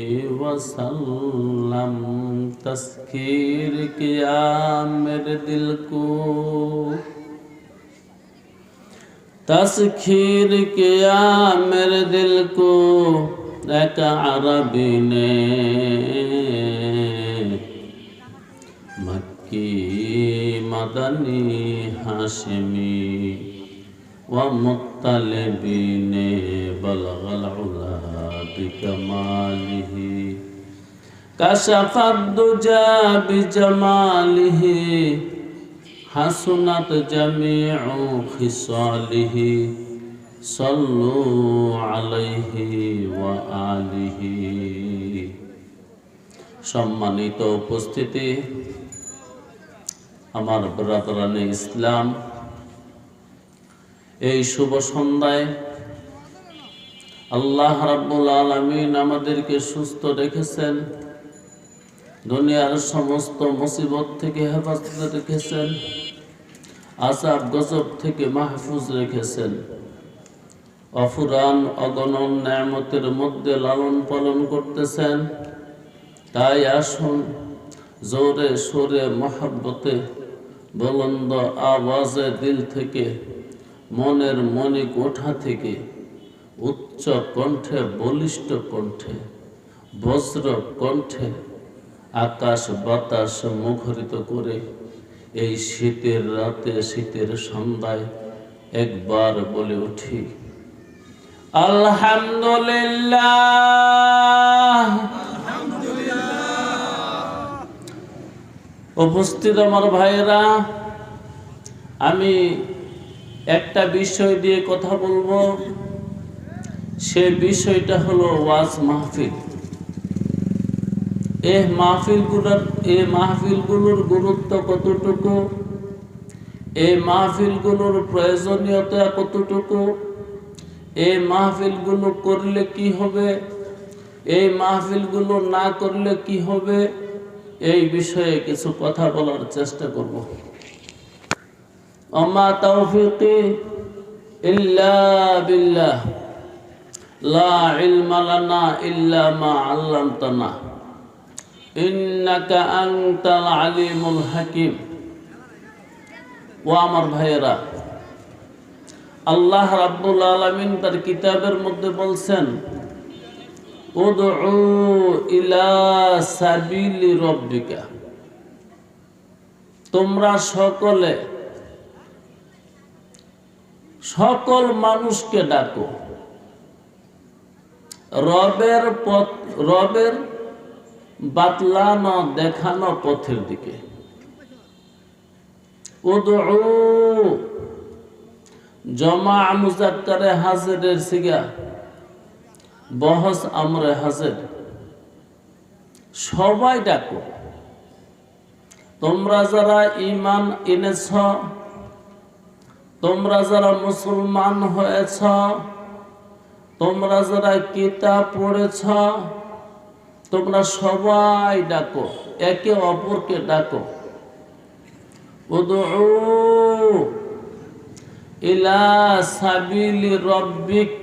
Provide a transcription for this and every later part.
वसलम तस्खीर किया मेरे दिल को। तस्खीर किया मेरे दिल को, एक अरबी ने। मक्की, मदनी, हाशमी व मुतलबी ने बलगल उला। بكماله كشف الدجى بجماله حسنت جميع خصاله صلوا عليه وآله সম্মানিত উপস্থিতি আমার ব্রাদরানে ইসলাম এই শুভ সন্ধ্যায় আল্লাহ রাব্বুল আলমিন আমাদেরকে সুস্থ রেখেছেন। দুনিয়ার সমস্ত মুসিবত থেকে হেফাজত রেখেছেন। আসাব গজব থেকে মাহফুজ রেখেছেন। অফুরান অগণন ন্যামতের মধ্যে লালন পালন করতেছেন। তাই আসুন, জোরে সোরে মহাব্বতে বলন্দ আওয়াজে দিল থেকে, মনের মনিক ওঠা থেকে উচ্চ কণ্ঠে, বলিষ্ঠ কণ্ঠে, বজ্র কণ্ঠে, আকাশ বাতাস মুখরিত করে এই শীতের রাতে, শীতের সন্ধ্যায় একবার বলে উঠি, আলহামদুলিল্লাহ। উপস্থিত আমার ভাইয়েরা, আমি একটা বিষয় দিয়ে কথা বলব। সে বিষয়টা হলো ওয়াজ মাহফিল। এ মাহফিলগুলোর এ মাহফিলগুলোর গুরুত্ব কতটুকু? এই মাহফিলগুলোর প্রয়োজনীয়তা কতটুকু? এই মাহফিলগুলো করলে কি হবে? এই মাহফিলগুলো না করলে কি হবে? এই বিষয়ে কিছু কথা বলার চেষ্টা করব। অমা তৌফিকি ইল্লা বিল্লাহ। লা ইলমা লানা ইল্লা মা আল্লামতানা। ইন্নাকা আনতাল আলিমুল হাকিম। ও আমার ভাইয়েরা, আল্লাহ রাব্বুল আলামিন তার কিতাবের মধ্যে বলছেন, উদউ ইলা সাবিলি রব্বিকা। তোমরা সকলে, সকল মানুষকে ডাকো। রবের পথ, রবের বাতলানো দেখানো পথের দিকে। জমা মুজাক্কারে হাজিরের সিগা, বহস আমরে হাজির সবাই ডাকো। তোমরা যারা ইমান এনেছ, তোমরা যারা মুসলমান হয়েছ তোমরা যারা কিতাব পড়েছ, তোমরা সবাই ডাকো, একে অপরকে ডাকো। ইলা সাবিলি রব্বিক,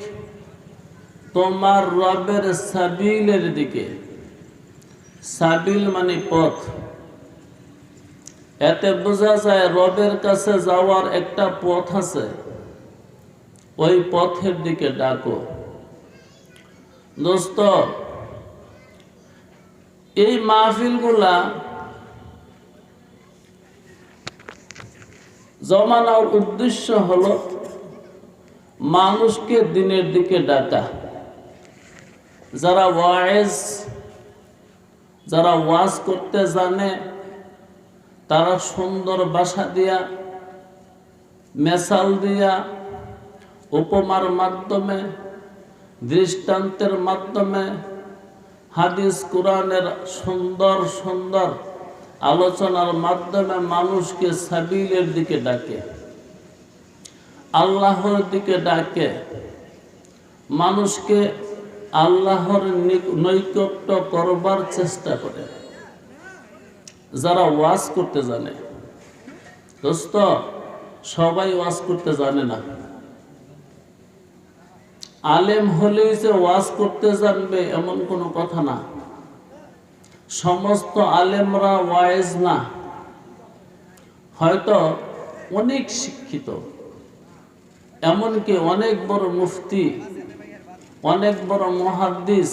তোমার রবের সাবিলের দিকে। সাবিল মানে পথ। এতে বোঝা যায় রবের কাছে যাওয়ার একটা পথ আছে। ওই পথের দিকে ডাকো। দোস্ত, এই মাহফিলগুলা জমানোর উদ্দেশ্য হলো মানুষকে দিনের দিকে ডাকা। যারা ওয়াইজ, যারা ওয়াজ করতে জানে, তারা সুন্দর বাসা দিয়া মেসাল দিয়া, উপমার মাধ্যমে দৃষ্টান্তের মাধ্যমে হাদিস কোরআনের সুন্দর সুন্দর আলোচনার মাধ্যমে মানুষকে সাবিলের দিকে ডাকে, আল্লাহর দিকে ডাকে, মানুষকে আল্লাহর নৈকট্য করবার চেষ্টা করে। যারা ওয়াজ করতে জানে, দোস্ত, সবাই ওয়াজ করতে জানে না। আলেম হলেই যে ওয়াজ করতে জানবে এমন কোনো কথা না। সমস্ত আলেমরা ওয়াইজ না। হয়তো অনেক শিক্ষিত, এমনকি অনেক বড় মুফতি, অনেক বড় মহাদ্দিস,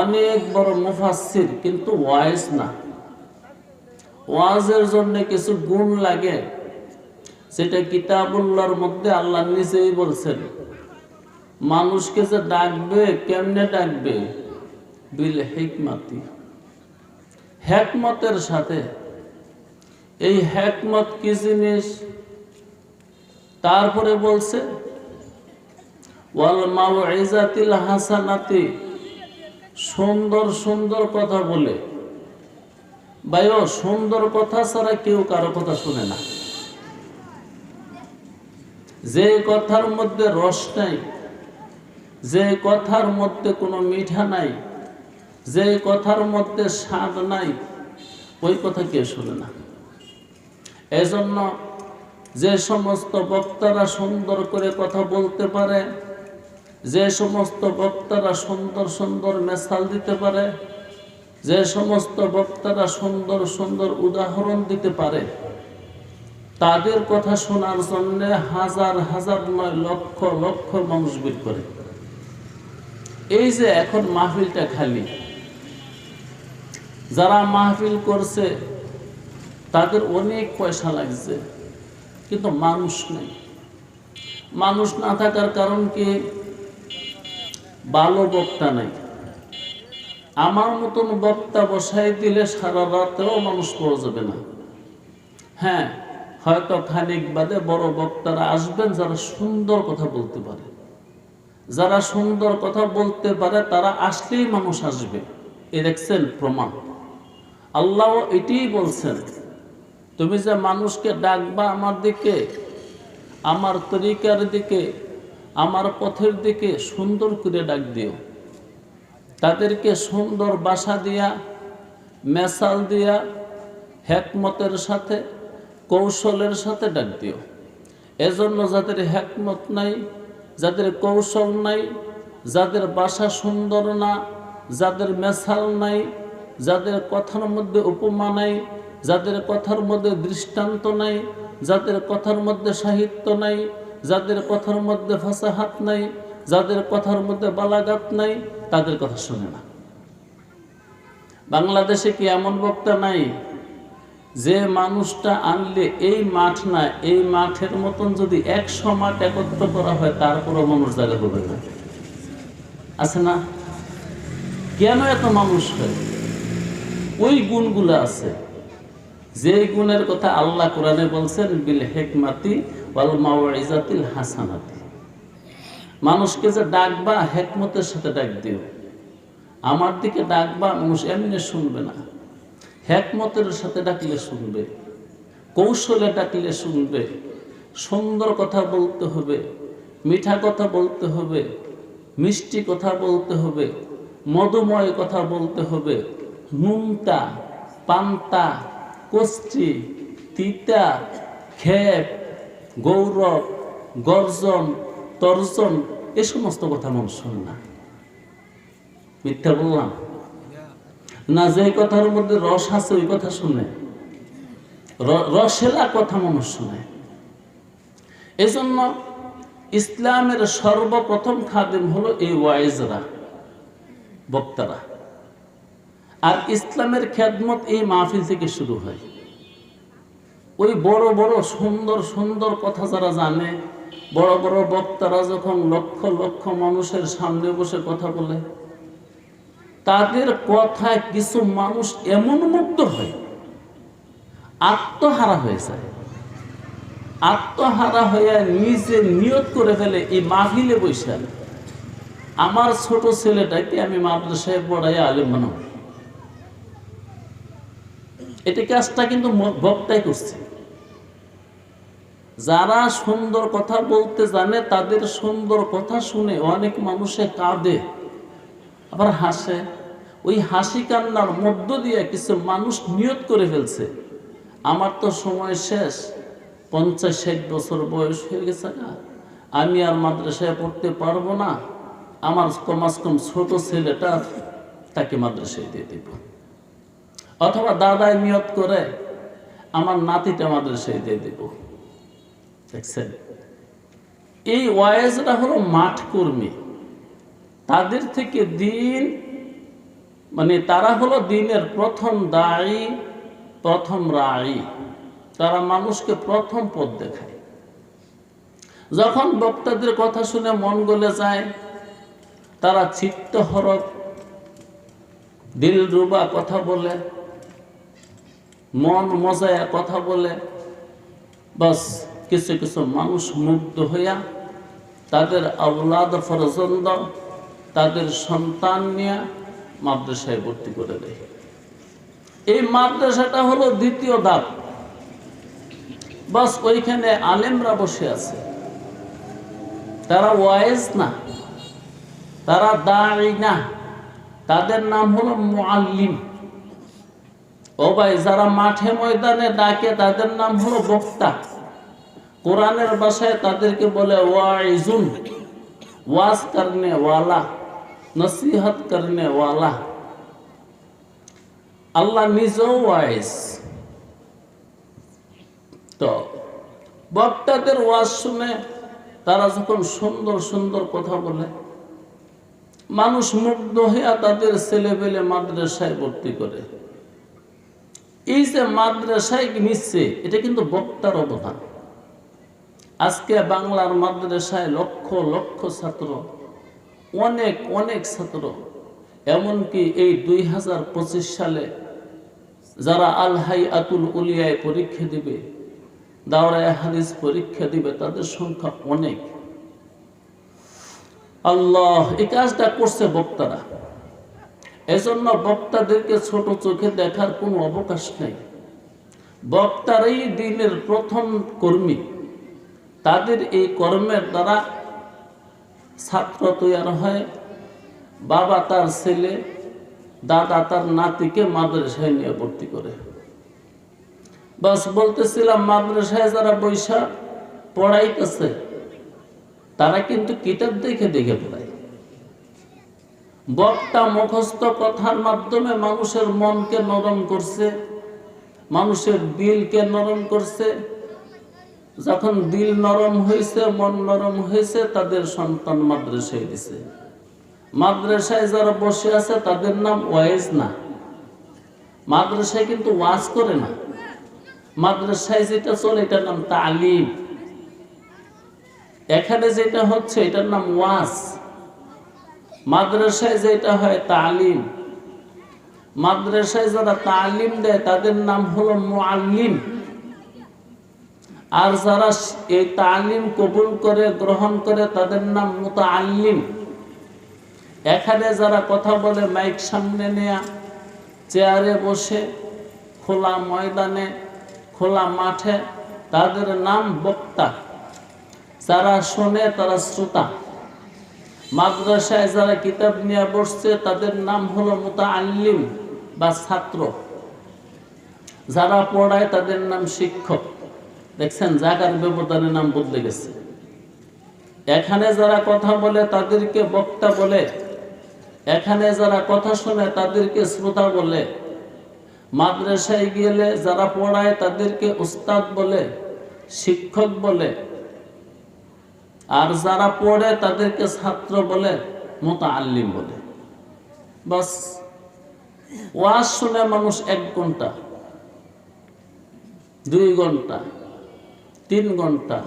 অনেক বড় মুফাসির কিন্তু ওয়াইজ না। ওয়াজের জন্য কিছু গুণ লাগে, সেটা কিতাবুল্লাহর মধ্যে আল্লাহ নিজেই বলছেন। মানুষকে যে ডাকবে, কেমনে ডাকবে? বিল হিকমাতি। হ্যাকমতের সাথে। এই হ্যাকমত কি জিনিস? তারপরে বলছে হাসানাতি। সুন্দর সুন্দর কথা বলে। ভাইও, সুন্দর কথা ছাড়া কেউ কারও কথা শুনে না। যে কথার মধ্যে রস নাই। যে কথার মধ্যে কোনো মিঠা নাই, যে কথার মধ্যে স্বাদ নাই, ওই কথা কেউ শুনে না। এজন্য যে সমস্ত বক্তারা সুন্দর করে কথা বলতে পারে, যে সমস্ত বক্তারা সুন্দর সুন্দর মেসাল দিতে পারে, যে সমস্ত বক্তারা সুন্দর সুন্দর উদাহরণ দিতে পারে, তাদের কথা শোনার জন্য হাজার হাজার নয় লক্ষ লক্ষ মানুষ ভিড় করে। এই যে এখন মাহফিলটা খালি, যারা মাহফিল করছে, তাদের অনেক পয়সা লাগছে, কিন্তু মানুষ নেই। মানুষ না থাকার কারণ কি? ভালো বক্তা নাই। আমার মতন বক্তা বসাই দিলে সারা রাতেও মানুষ পড়ে যাবে না। হ্যাঁ হয়তো খানিক বাদে বড় বক্তারা আসবেন যারা সুন্দর কথা বলতে পারে। যারা সুন্দর কথা বলতে পারে, তারা আসলেই মানুষ আসবে। এ দেখছেন প্রমাণ। আল্লাহ এটাই বলছেন, তুমি যে মানুষকে ডাকবা আমার দিকে, আমার তরিকার দিকে, আমার পথের দিকে সুন্দর করে ডাক দিও। তাদেরকে সুন্দর বাসা দিয়া মেসাল দিয়া, হেকমতের সাথে, কৌশলের সাথে ডাক দিও। এজন্য যাদের হেকমত নাই যাদের কৌশল নাই, যাদের বাসা সুন্দর না, যাদের মেসাল নাই, যাদের কথার মধ্যে উপমা নাই, যাদের কথার মধ্যে দৃষ্টান্ত নাই, যাদের কথার মধ্যে সাহিত্য নাই, যাদের কথার মধ্যে ফাসাহাত নাই, যাদের কথার মধ্যে বালাগাত নাই, তাদের কথা শুনে না। বাংলাদেশে কি এমন বক্তা নাই যে মানুষটা আনলে এই মাঠ না, এই মাঠের মতন যদি একশো মাঠ একত্র করা হয় তারপরও মানুষ জায়গা হবে না। আছে না? কেন এত মানুষ হয়? ওই গুণগুলো আছে। যে গুণের কথা আল্লাহ কোরআনে বলছেন, বিল হেকমাতি ওয়াল মাওয়াইজাতিল হাসানাতি। মানুষকে যে ডাকবা, হেকমতের সাথে ডাক দিও। আমার দিকে ডাকবা, মানুষ এমনি শুনবে না। হেকমতের সাথে ডাকলে শুনবে, কৌশলে ডাকলে শুনবে, সুন্দর কথা বলতে হবে, মিঠা কথা বলতে হবে, মিষ্টি কথা বলতে হবে মধুময় কথা বলতে হবে নুনতা পান্তা, কষ্টি, তিতা, খেপ, গৌরব, গর্জন, তর্জন, এ সমস্ত কথা মানুষ শোনে না। মিথ্যা বললাম। না যে কথার মধ্যে রস আছে, ওই কথা শুনে। রসেলা কথা মানুষ শুনে। এজন্য ইসলামের সর্বপ্রথম খাদেম হলো এই ওয়াইজরা, বক্তারা। আর ইসলামের খেদমত এই মাহফিল থেকে শুরু হয়। ওই বড় বড় সুন্দর সুন্দর কথা যারা জানে, বড় বড় বক্তারা যখন লক্ষ লক্ষ মানুষের সামনে বসে কথা বলে তাদের কথায় কিছু মানুষ এমন মুগ্ধ হয়, আত্মহারা হয়ে যায়। আত্মহারা হয়ে নিজে নিয়ত করে ফেলে, এই মাহিলে বসে আমার ছোট ছেলেটাকে আমি মাদ্রাসায় পড়াই আলেম বানাবো। এটা কাজটা কিন্তু বক্তাই করছে। যারা সুন্দর কথা বলতে জানে, তাদের সুন্দর কথা শুনে অনেক মানুষে কাঁদে। আবার হাসে। ওই হাসি কান্নার মধ্য দিয়ে কিছু মানুষ নিয়ত করে ফেলছে। আমার তো সময় শেষ। পঞ্চাশ ষাট বছর বয়স হয়ে গেছে না। আমি আর মাদ্রাসায় পড়তে পারব না। আমার কমাস কম ছোট ছেলেটা তাকে মাদ্রাসায় দিয়ে দেব। অথবা দাদাই নিয়ত করে আমার নাতিটা মাদ্রাসায় দিয়ে দেব। দেখছেন? এই ওয়াইজরা হলো মাঠ কর্মী। তাদের থেকে দিন মানে তারা হলো দিনের প্রথম দায়ী, প্রথম রায়ী। তারা মানুষকে প্রথম পথ দেখায়। যখন বক্তাদের কথা শুনে মন গলে যায়, তারা চিত্ত হরক, দিল রুবা কথা বলে, মন মজায়া কথা বলে, বাস কিছু কিছু মানুষ মুগ্ধ হইয়া তাদের আওলাদ ফরজন্দ তাদের সন্তান নিয়ে মাদ্রাসায় ভর্তি করে দেয়। এই মাদ্রাসাটা হলো দ্বিতীয় ধাপ। বাস ওইখানে আলেমরা বসে আছে। তারা ওয়াইজ না, তারা দাঁড়ি না। তাদের নাম হলো মুআল্লিম। ও ভাই, যারা মাঠে ময়দানে ডাকে, তাদের নাম হলো বক্তা। কোরআনের বাসায় তাদেরকে বলে ওয়াইজুন, ওয়াজ করনে ওয়ালা। নসিহত করনে ওয়ালা আল্লাহ নিজেও তো বক্তাদের ওয়াজ শুনে তারা যখন সুন্দর সুন্দর কথা বলে মানুষ মুগ্ধ হইয়া তাদের ছেলে পেলে মাদ্রাসায় ভর্তি করে। এই যে মাদ্রাসায় নিচ্ছে, এটা কিন্তু বক্তার অবদান। আজকে বাংলার মাদ্রাসায় লক্ষ লক্ষ ছাত্র অনেক অনেক ছাত্র। এমনকি এই দুই হাজার পঁচিশ সালে যারা আলহাই আতুল উলিয়ায় পরীক্ষা দিবে, দাওরায় হাদিস পরীক্ষা দিবে, তাদের সংখ্যা অনেক। আল্লাহ, এই কাজটা করছে বক্তারা। এজন্য বক্তাদেরকে ছোট চোখে দেখার কোনো অবকাশ নেই। বক্তারাই দিনের প্রথম কর্মী। তাদের এই কর্মের দ্বারা ছাত্র তৈয়ার হয়। বাবা তার ছেলে, দাদা তার নাতিকে মাদ্রাসায় নিয়ে ভর্তি করে। বাস বলতেছিলাম, মাদ্রাসায় যারা বৈশাখ পড়াইতেছে, তারা কিন্তু কিতাব দেখে দেখে পড়ায়। বক্তা মুখস্থ কথার মাধ্যমে মানুষের মনকে নরম করছে, মানুষের দিলকে নরম করছে যখন দিল নরম হয়েছে মন নরম হয়েছে তাদের সন্তান মাদ্রাসায় দিছে মাদ্রাসায় যারা বসে আছে, তাদের নাম ওয়াইজ না। মাদ্রাসায় কিন্তু ওয়াজ করে না। মাদ্রাসায় যেটা চলে, এটার নাম তালিম। এখানে যেটা হচ্ছে, এটার নাম ওয়াজ। মাদ্রাসায় যেটা হয়, তালিম। মাদ্রাসায় যারা তালিম দেয়, তাদের নাম হলো মুআল্লিম। আর যারা এই তালিম কবুল করে, গ্রহণ করে, তাদের নাম মুতাআল্লিম। এখানে যারা কথা বলে, মাইক সামনে নেয়া, চেয়ারে বসে, খোলা ময়দানে, খোলা মাঠে, তাদের নাম বক্তা। যারা শোনে, তারা শ্রোতা। মাদ্রাসায় যারা কিতাব নিয়ে বসছে, তাদের নাম হলো মুতাআল্লিম বা ছাত্র। যারা পড়ায়, তাদের নাম শিক্ষক। দেখছেন জাগার ব্যবধানের নাম বদলে গেছে। এখানে যারা কথা বলে, তাদেরকে বক্তা বলে। এখানে যারা কথা শোনে, তাদেরকে শ্রোতা বলে। মাদ্রাসায় গেলে যারা পড়ায়, তাদেরকে উস্তাদ বলে, শিক্ষক বলে। আর যারা পড়ে, তাদেরকে ছাত্র বলে মোতাল্লিম বলে। বাস, ওয়াজ শুনে মানুষ এক ঘণ্টা, দুই ঘণ্টা তিন ঘণ্টা,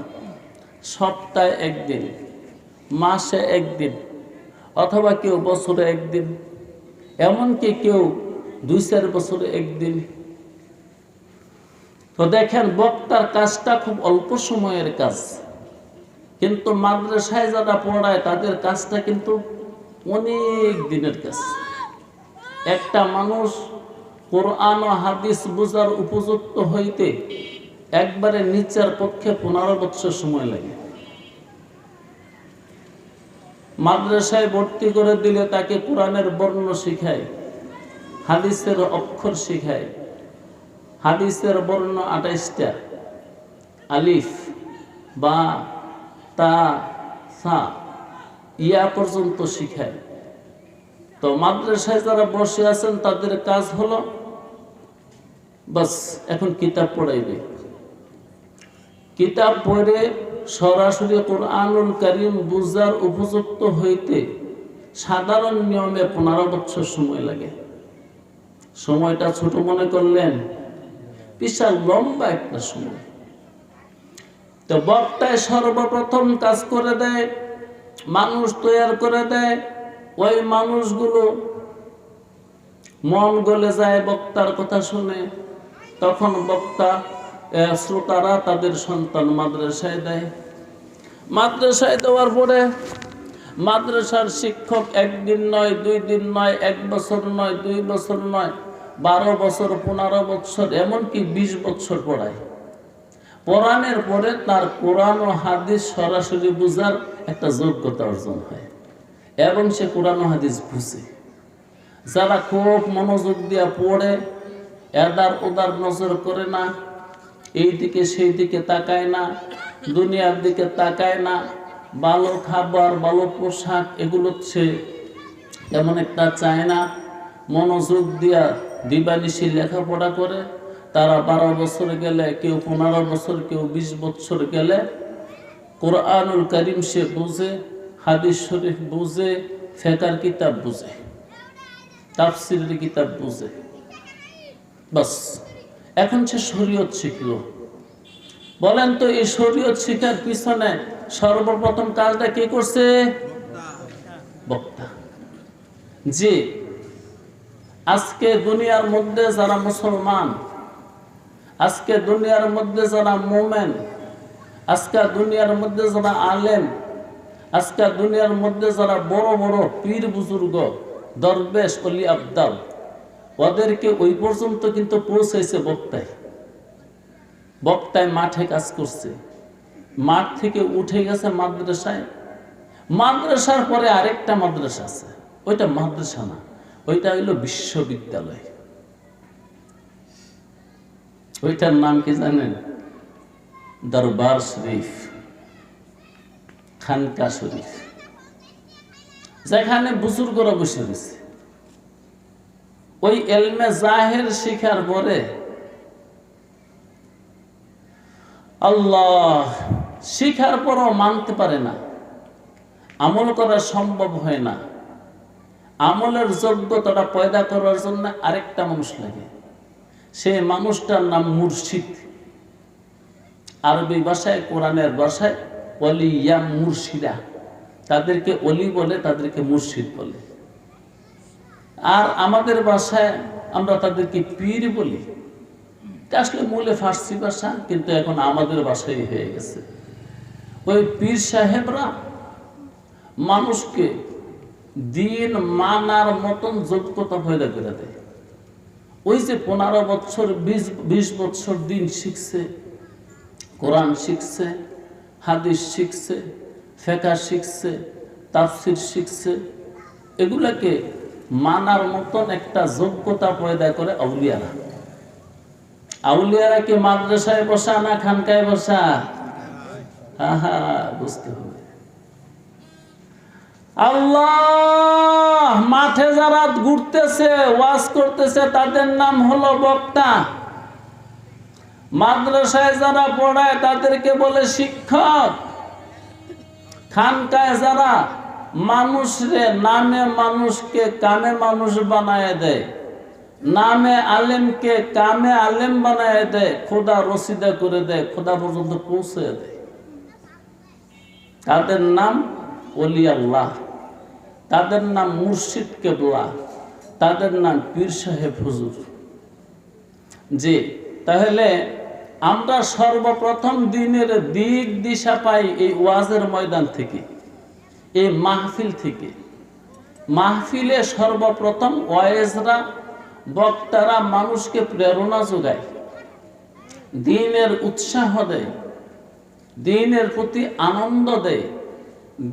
সপ্তাহে একদিন, মাসে একদিন, অথবা কেউ বছরে একদিন, এমনকি কেউ দুই চার বছরে একদিন। তো দেখেন, বক্তার কাজটা খুব অল্প সময়ের কাজ। কিন্তু মাদ্রাসায় যারা পড়ায়, তাদের কাজটা কিন্তু অনেক দিনের কাজ। একটা মানুষ কোরআন ও হাদিস বোঝার উপযুক্ত হইতে একবারে নিচের পক্ষে পনেরো বছর সময় লাগে। মাদ্রাসায় ভর্তি করে দিলে তাকে কোরআনের বর্ণ শিখায়, হাদিসের অক্ষর শিখায়। হাদিসের বর্ণ আঠাইশটা। আলিফ, বা, তা, সা, ইয়া পর্যন্ত শিখায়। তো মাদ্রাসায় যারা বসে আছেন তাদের কাজ হলো, বাস, এখন কিতাব পড়াইবে। কিতাব পড়ে সরাসরি কোরআনুল করিম বুঝার উপযুক্ত হইতে সাধারণ নিয়মে পনেরো বছর সময় লাগে। সময়টা ছোট মনে করলেন, বিশাল লম্বা একটা সময়। তো বক্তায় সর্বপ্রথম কাজ করে দেয়, মানুষ তৈরি করে দেয়, ওই মানুষগুলো মন গলে যায় বক্তার কথা শুনে। তখন বক্তা শ্রোতারা তাদের সন্তান মাদ্রাসায় দেয়। মাদ্রাসায় দেওয়ার পরে মাদ্রাসার শিক্ষক একদিন নয়, দুই দিন নয়, এক বছর নয়, দুই বছর নয়, বারো বছর, পনেরো বছর, এমনকি বিশ বছর পড়ায়। পড়ানোর পরে তার কোরআন ও হাদিস সরাসরি বুঝার একটা যোগ্যতা অর্জন হয় এবং সে কোরআন ও হাদিস বুঝে। যারা খুব মনোযোগ দিয়ে পড়ে, এদার ওদার নজর করে না এই দিকে সেই দিকে তাকায় না, দুনিয়ার দিকে তাকায় না। ভালো খাবার, ভালো পোশাক, এগুলো সে তেমন একটা চায় না। মনোযোগ দিয়া দিবানিশি লেখাপড়া করে। তারা বারো বছর গেলে, কেউ পনেরো বছর, কেউ বিশ বছর গেলে কোরআনুল করিম সে বুঝে, হাদিস শরীফ বুঝে, ফেকার কিতাব বুঝে, তাফসিরের কিতাব বুঝে। বাস। এখন সে শরীয়ত শিখলো। বলেন তো, এই শরীয়ত শিখার পিছনে সর্বপ্রথম কাজটা কে করছে? বক্তা। যে আজকে দুনিয়ার মধ্যে যারা মুসলমান, আজকে দুনিয়ার মধ্যে যারা মোমেন, আজকে দুনিয়ার মধ্যে যারা আলেম, আজকে দুনিয়ার মধ্যে যারা বড় বড় পীর বুজুর্গ, দরবেশ, অলি আবদাল ওদেরকে ওই পর্যন্ত কিন্তু পৌঁছাইছে বক্তায়। বক্তায় মাঠে কাজ করছে। মাঠ থেকে উঠে গেছে মাদ্রাসায়। মাদ্রাসার পরে আরেকটা মাদ্রাসা আছে। ওইটা মাদ্রাসা না, ওইটা হইল বিশ্ববিদ্যালয়। ওইটার নাম কি জানেন? দরবার শরীফ, খানকা শরীফ। যেখানে বুজুর্গরা বসে রয়েছে। ওই এলমে জাহের শিখার পরে আল্লাহ শিখার পরও মানতে পারে না। আমল করা সম্ভব হয় না। আমলের যোগ্যতাটা পয়দা করার জন্য আরেকটা মানুষ লাগে। সেই মানুষটার নাম মুর্শিদ। আরবি ভাষায়, কোরআনের ভাষায় অলিয়া মুর্শিদা। তাদেরকে অলি বলে, তাদেরকে মুর্শিদ বলে। আমাদের ভাষায় আমরা তাদেরকে পীর বলি। আসলে মূলে ফার্সি ভাষা, কিন্তু এখন আমাদের ভাষাই হয়ে গেছে। ওই পীর সাহেবরা মানুষকে দিন মানার মতন যোগ্যতা পয়দা করে দেয়। ওই যে পনেরো বছর, বিশ বিশ বছর দিন শিখছে, কোরআন শিখছে, হাদিস শিখছে ফেকা শিখছে, তাফসির শিখছে, এগুলাকে মানার মতন একটা যোগ্যতা পয়দা করে আউলিয়ারা। আউলিয়ারা কি মাদ্রাসায় বসা না খানকায় বসা? বুঝতে হবে। আল্লাহ, মাঠে যারা ঘুরতেছে, ওয়াজ করতেছে, তাদের নাম হলো বক্তা। মাদ্রাসায় যারা পড়ায়, তাদেরকে বলে শিক্ষক। খানকায় যারা মানুষরে নামে মানুষকে কামে মানুষ বানায় দেয়। নামে আলেমকে কামে আলেম বানায় দেয়। খোদা রসিদা করে দেয়, খোদা পর্যন্ত পৌঁছে দেয়। তাদের নাম অলি আল্লাহ তাদের নাম মুর্শিদ কেবলা, তাদের নাম পীর সাহেব হুজুর। জি, তাহলে আমরা সর্বপ্রথম দিনের দিক দিশা পাই এই ওয়াজের ময়দান থেকে। এই মাহফিল থেকে। মাহফিলে সর্বপ্রথম ওয়েজরা বক্তারা মানুষকে প্রেরণা যোগায়, দিনের উৎসাহ দেয়, দিনের প্রতি আনন্দ দেয়,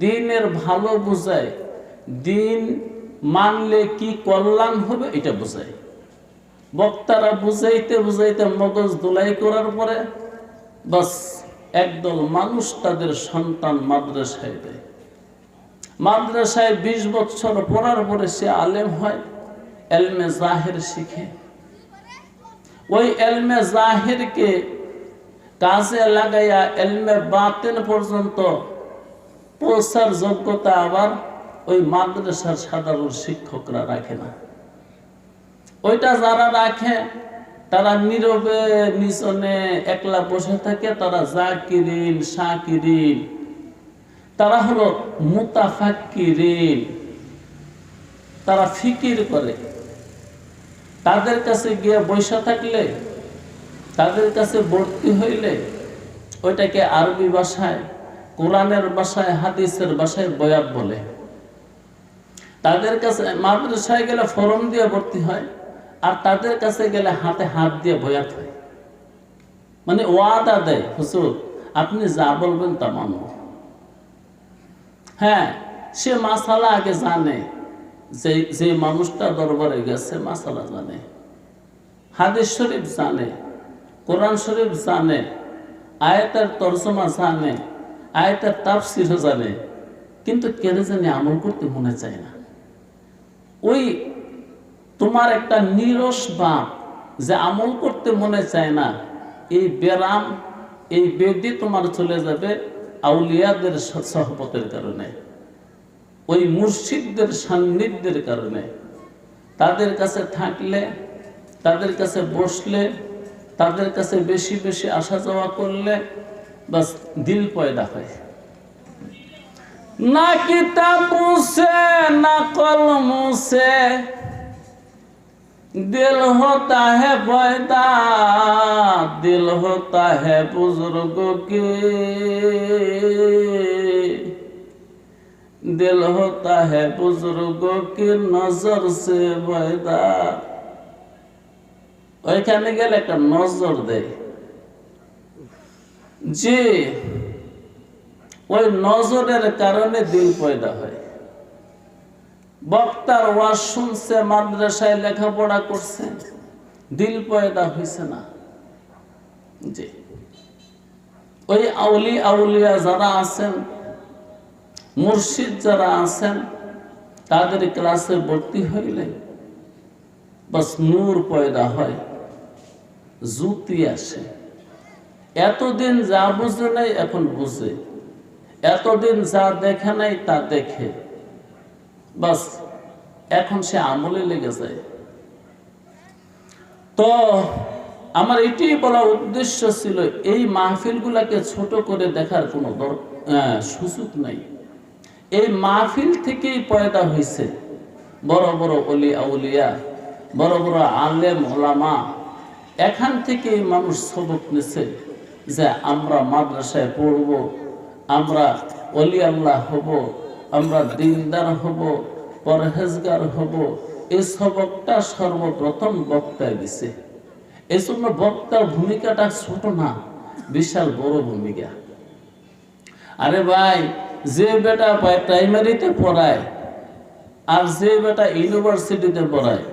দিনের ভালো বোঝায়, দিন মানলে কি কল্যাণ হবে এটা বোঝায়। বক্তারা বুঝাইতে বুঝাইতে মগজ দোলাই করার পরে বাস একদল মানুষ তাদের সন্তান মাদ্রাসায় দেয়। মাদ্রাসায় বিশ বছর পড়ার পরে সে আলেম হয়, এলমে জাহের শিখে। ওই এলমে জাহিরকে কাজে লাগাইয়া এলমে বাতেন পর্যন্ত পৌঁছার যোগ্যতা আবার ওই মাদ্রাসার সাধারণ শিক্ষকরা রাখে না। ওইটা যারা রাখে, তারা নীরবে, নিচনে একলা বসে থাকে, তারা জাকিরিন শাকিরিন তারা হলো মুতাফাক্কিরিন। তারা ফিকির করে। তাদের কাছে গিয়ে বৈশা থাকলে, তাদের কাছে ভর্তি হইলে ওইটাকে আরবি ভাষায়, কোরআনের ভাষায়, হাদিসের ভাষায় বয়াত বলে। তাদের কাছে মাদ্রাসায় গেলে ফরম দিয়ে ভর্তি হয়, আর তাদের কাছে গেলে হাতে হাত দিয়ে বয়াত হয়। মানে ওয়াদা দেয় হুসুর আপনি যা বলবেন তা মানব হ্যাঁ সে মাসালা আগে জানে। যে যে মানুষটা দরবারে গেছে, মাসালা জানে। হাদিস শরীফ জানে, কোরআন শরীফ জানে, আয়তের তর্জমা জানে, আয়তের তাফসিরও জানে। কিন্তু কেড়ে জানি আমল করতে মনে চায় না। ওই তোমার একটা নিরস বাপ যে আমল করতে মনে চায় না, এই ব্যারাম এই বেদি তোমার চলে যাবে আউলিয়াদের সহপতের কারণে, ওই মুর্শিদদের সান্নিধ্যের কারণে, তাদের কাছে থাকলে, তাদের কাছে বসলে, তাদের কাছে বেশি বেশি আসা যাওয়া করলে বাস দিল পয়দা হয়। না কিতাব না কলম মুছে दिल होता है पैदा दिल होता है बुजुर्गों के दिल होता है बुजुर्गों की नजर से पैदा ওইখানে গেলে একটা নজর দেয় যে ওই নজরের কারণে দিল পয়দা হয় বক্তার ওয়াজ শুনছে, মাদ্রাসায় লেখাপড়া করছে। দিল পয়দা হয়েছে না। জি। ওই আউলি আউলিয়া যারা আছেন, মুর্শিদ যারা আছেন, তাদের ক্লাসে ভর্তি হইলে বাস নূর পয়দা হয়। জুতি আসে। এতদিন যা বুঝে নাই, এখন বুঝে। এতদিন যা দেখে নাই, তা দেখে। বাস, এখন সে আমলে লেগে যায়। তো আমার এটাই বলার উদ্দেশ্য ছিল, এই মাহফিলগুলাকে ছোট করে দেখার কোনো সুযোগ নাই। এই মাহফিল থেকেই পয়দা হয়েছে বড় বড় অলি আউলিয়া, বড় বড় আলেম, ওলামা, এখান থেকে মানুষ সবক নিছে যে আমরা মাদ্রাসায় পড়ব, আমরা অলি আল্লাহ হব আমরা দিনদার হব, পরহেজগার হব। এই সবকটা সর্বপ্রথম বক্তায় দিছে। এই জন্য বক্তার ভূমিকাটা ছোট না, বিশাল বড় ভূমিকা। আরে ভাই, যে বেটা প্রাইমারিতে পড়ায় আর যে বেটা ইউনিভার্সিটিতে পড়ায়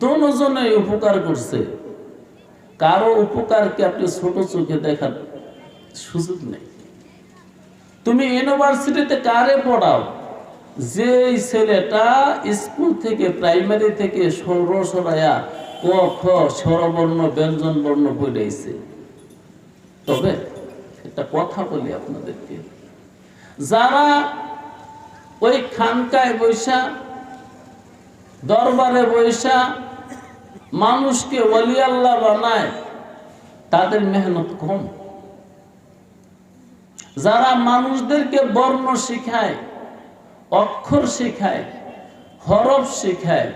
দুজনে উপকার করছে। কারও উপকারকে আপনি ছোট চোখে দেখার সুযোগ নেই। তুমি ইউনিভার্সিটিতে কারে পড়াও? যে ছেলেটা স্কুল থেকে প্রাইমারি থেকে সর সরাইয়া ক, খ, স্বরবর্ণ ব্যঞ্জন বর্ণ পড়েছে তবে একটা কথা বলি আপনাদেরকে। যারা ওই খানকায় বৈশা, দরবারে বৈশা মানুষকে ওলি বানায়, তাদের মেহনত কম। যারা মানুষদেরকে বর্ণ শিখায়, অক্ষর শিখায়, হরফ শিখায়,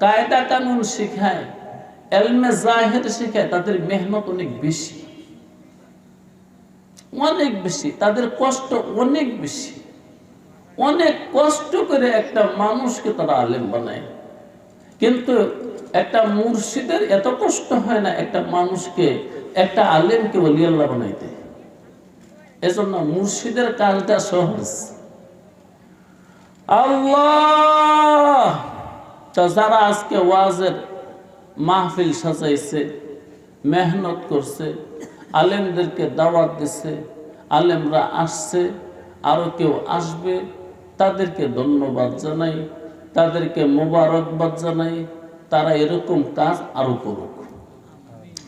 কায়দা কানুন শিখায়, এলমে জাহের শিখায়, তাদের মেহনত অনেক বেশি। অনেক বেশি, তাদের কষ্ট অনেক বেশি। অনেক কষ্ট করে একটা মানুষকে তারা আলেম বানায়। কিন্তু একটা মুর্শিদের এত কষ্ট হয় না একটা মানুষকে, একটা আলেমকে অলিয়াল্লাহ বানাইতে। এজন্য মুর্শিদের কাজটা সহজ। আল্লাহ! তা যারা আজকে ওয়াজের মাহফিল সাজাইছে, মেহনত করছে, আলেমদেরকে দাওয়াত দিছে, আলেমরা আসছে, আরও কেউ আসবে, তাদেরকে ধন্যবাদ জানাই, তাদেরকে মোবারকবাদ জানাই, তারা এরকম কাজ আরও করুক।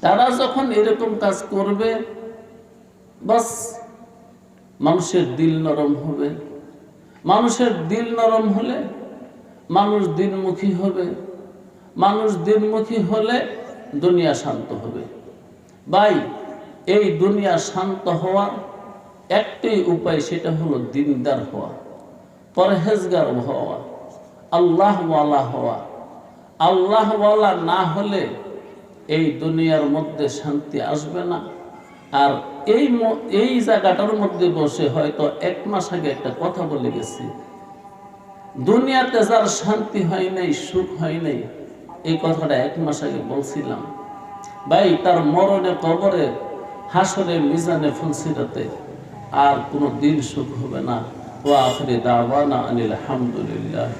তারা যখন এরকম কাজ করবে, বাস মানুষের দিল নরম হবে। মানুষের দিল নরম হলে মানুষ দিনমুখী হবে। মানুষ দিনমুখী হলে দুনিয়া শান্ত হবে। ভাই, এই দুনিয়া শান্ত হওয়ার একটাই উপায় সেটা হলো দিনদার হওয়া, পরহেজগার হওয়া, আল্লাহওয়ালা হওয়া। আল্লাহওয়ালা না হলে এই দুনিয়ার মধ্যে শান্তি আসবে না। আর এই এই জায়গাটার মধ্যে বসে হয়তো এক মাস আগে একটা কথা বলে গেছি। দুনিয়াতে যার শান্তি হয় নাই, সুখ হয় নাই, এই কথাটা এক মাস আগে বলছিলাম। ভাই, তার মরণে, কবরে, হাসরে, মিজানে, ফুলসিরাতে আর কোনো দিন সুখ হবে না। ও আখরি দাওয়ানা আনিল হামদুলিল্লাহ